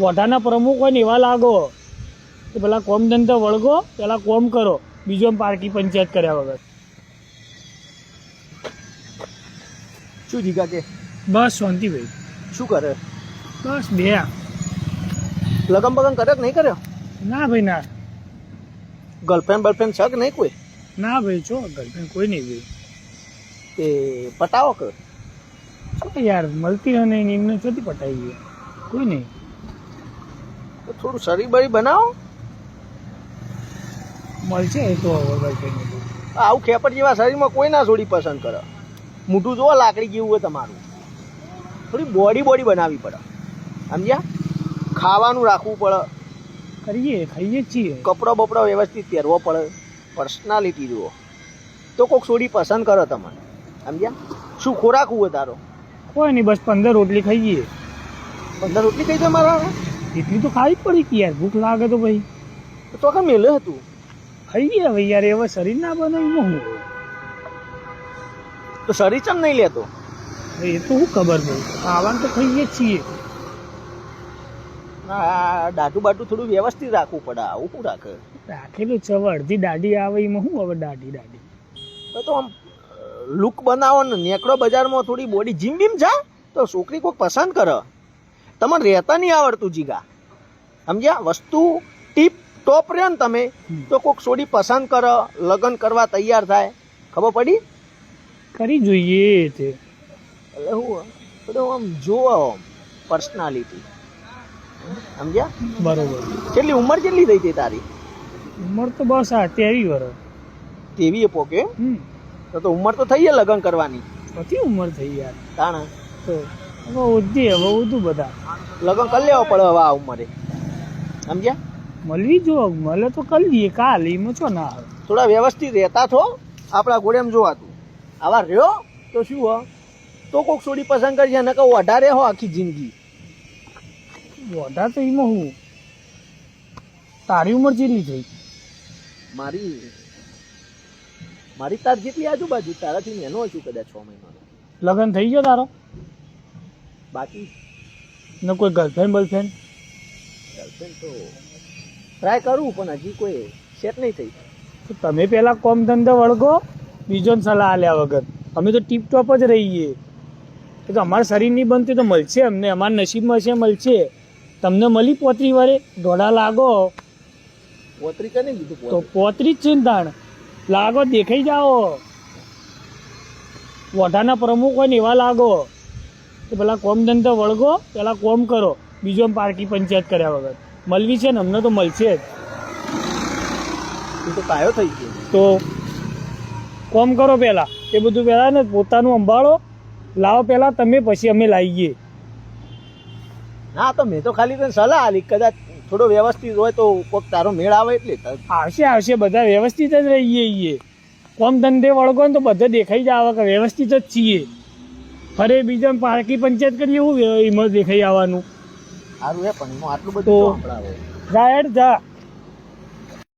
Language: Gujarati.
વોઢાના પ્રમુખ હોય ને એવા લાગો કે પેલા કોમ ધંધો વળગો પેલા કોમ કરો. બીજો પાર્ટી પંચાયત કર્યા વગર. શું જીગા કે? બસ શાંતિભાઈ. શું કરે? બસ બે લગન બગન કરે કે નહીં કર્યો? ના ભાઈ ના. ગર્લફ્રેન્ડ બર્લફ્રેન્ડ છે કે નહીં કોઈ? ના ભાઈ છો ગર્લફ્રેન્ડ કોઈ નહીં ભાઈ. એ પટાવો કર શું યાર મળતી હોય નહીં એમને ચોથી પટાવી ગઈ કોઈ નહીં. થોડું શરીર બરી બનાવો. મળશે એ તો આવું ખેપટ જેવા શરીરમાં કોઈ ના છોડી પસંદ કરે. મોટું જુઓ લાકડી જેવું હોય તમારું. થોડી બોડી બોડી બનાવવી પડે. સમજ્યા? ખાવાનું રાખવું પડે. કરીએ ખાઈએ છીએ. કપડો બપડો વ્યવસ્થિત પહેરવો પડે. પર્સનાલિટી જુઓ. તો કોઈક છોડી પસંદ કરો તમને. સમજ્યા? શું ખોરાક હોય તારો કોઈ નહીં બસ પંદર રોટલી ખાઈએ. પંદર રોટલી ખાઈ દે મારા એટલી તો ખાવી પડી કે યાર ભૂખ લાગે તો ભાઈ. તો કે મેલે હતું. ખાઈએ હવે યાર એવા શરીર ના બને હું તો શરીર ચમ નહીં લેતો? એ તો શું ખબર ભાઈ ખાવાનું તો ખાઈએ છીએ. આ દાઢું બાટું થોડું વ્યવસ્થિત રાખવું પડે આવું શું રાખે? રાખેલું છે હવે અડધી દાઢી આવે એમાં શું હવે દાઢી દાઢી? તો આમ લુક બનાવો ને નેકડો બજારમાં થોડી બોડી જીમ બીમ જા તો છોકરી કોઈ પસંદ કરે. તમને રહેતા નહીં આવડતું જીગા. સમજ્યા? વસ્તુ ટીપ ટોપ રહે ને તમે હમ. તો કોઈક છોડી પસંદ કરે લગ્ન કરવા તૈયાર થાય. ખબર પડી? કરી જોઈએ તે. એટલે હું બધું આમ જોવો આમ પર્સનાલિટી સમજ્યા? બરોબર. કેટલી ઉંમર કેટલી થઈ હતી તારી? ઉંમર તો બસ આ તેવી વર્ષ તેવી એ પોકે? હમ. તો તો ઉંમર તો થઈ છે લગ્ન કરવાની. પછી ઉંમર થઈ યાર. તાણા? તો હવે ઉધી હવે ઉધું બધા. લગ્ન કરી લેવા પડે હવે આ ઉંમરે. સમજ્યા? મળવી જો મળે તો કરી લઈએ કાલ એમાં છો ના આવે થોડા વ્યવસ્થિત રહેતા થો આપણા ઘોડે એમ જોવાતું. આવા રહ્યો તો શું હો? તો કોક છોડી પસંદ કરજે નકર વધારે હો આખી જિંદગી. વધારે તો એમાં હું? તારી ઉંમર જેટલી થઈ. મારી મારી તાર જેટલી આજુબાજુ તારાથી નેનો છું કદાચ છ મહિનાનો. લગ્ન થઈ ગયો તારો? બાકી? ને કોઈ ગર્લફ્રેન્ડ બર્લફ્રેન્ડ ગર્લફ્રેન્ડ તો ટ્રાય કરું પણ હજી કોઈ સેટ નહીં થઈ. તો તમે પહેલાં કોમ ધંધો વળગો બીજોને સલાહ આલ્યા વગર. અમે તો ટીપટોપ જ રહીએ. તો અમારા શરીર નહીં બનતી તો મળશે અમને. અમારા નસીબમાં છે મળશે. તમને મળી પોતરી વારે? દોડા લાગો. પોતરી કને કીધું તો પોતરી? પોતરી જ છે ને તાણ. લાગો દેખાઈ જાઓ. વોઢાના પ્રમુખ હોય ને એવા લાગો. કે પેલા કોમ ધંધો વળગો પેલા કોમ કરો. બીજો પારકી પંચાયત કર્યા વગર. મળવી છે ને અમને તો મળશે જ. તું કાયો થઈ ગયો. તો કોમ કરો પહેલા એ બધું પહેલા ને પોતાનું અંબાળો લાવો પહેલા તમે પછી અમે લાવીએ ના તો મેં તો ખાલી તને સલાહ આલી કદાચ થોડો વ્યવસ્થિત હોય તો કોક તારો મેળ આવે એટલે. આવશે આવશે બધા વ્યવસ્થિત જ રહીએ કોમ ધંધે વળગો ને તો બધે દેખાઈ જ આવે કે વ્યવસ્થિત જ છીએ. ફરે બીજા પારકી પંચાયત કરી એવું એમાં દેખાઈ આવવાનું. સારું હે પણ એમાં આટલું બધું જા હેડ જા.